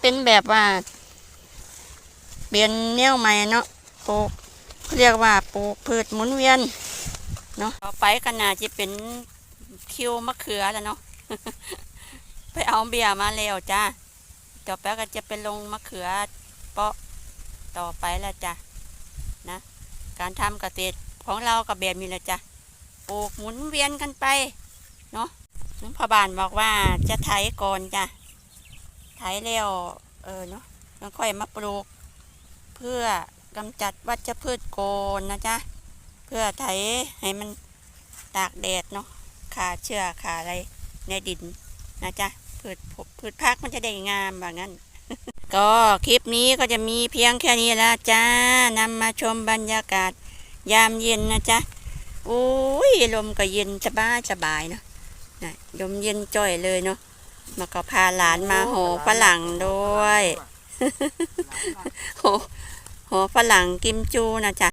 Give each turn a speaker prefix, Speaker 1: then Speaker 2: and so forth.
Speaker 1: เป็นแบบว่า เปลี่ยนแนวใหม่เนาะปลูกเรียกว่าปลูกพืชหมุนเวียนเนาะต่อไปก็น่าจะเป็นคิวมะเขือแล้วเนาะไปเอาเบียร์มาแล้วจ้าต่อไปก็จะเป็นลงมะเขือเปาะต่อไปแล้วจ้ะนะ การทำเกษตรของเรากับแบบนี้แหละจ้ะปลูกหมุนเวียนกันไปเนาะพอบานบอกว่าจะไถก่อนจ้ะ ไถแล้วเออเนาะแล้วค่อยมาปลูก เพื่อกำจัดวัชพืชโกนนะจ๊ะ เพื่อไถให้มันตากแดดเนาะขาเชื้อขาอะไรในดินนะจ๊ะพืชพืชพักมันจะได้งามแบบนั้น ก็คลิปนี้ก็จะมีเพียงแค่นี้ละจ้านำมาชมบรรยากาศยามเย็นนะจ๊ะโอ้ยลมก็เย็นสบายสบายเนาะนะลมเย็นจ่อยเลยเนาะ มาก็พาหลานมาโหฝรั่งด้วย โหโหฝรั่งกิมจูนะจ๊ะ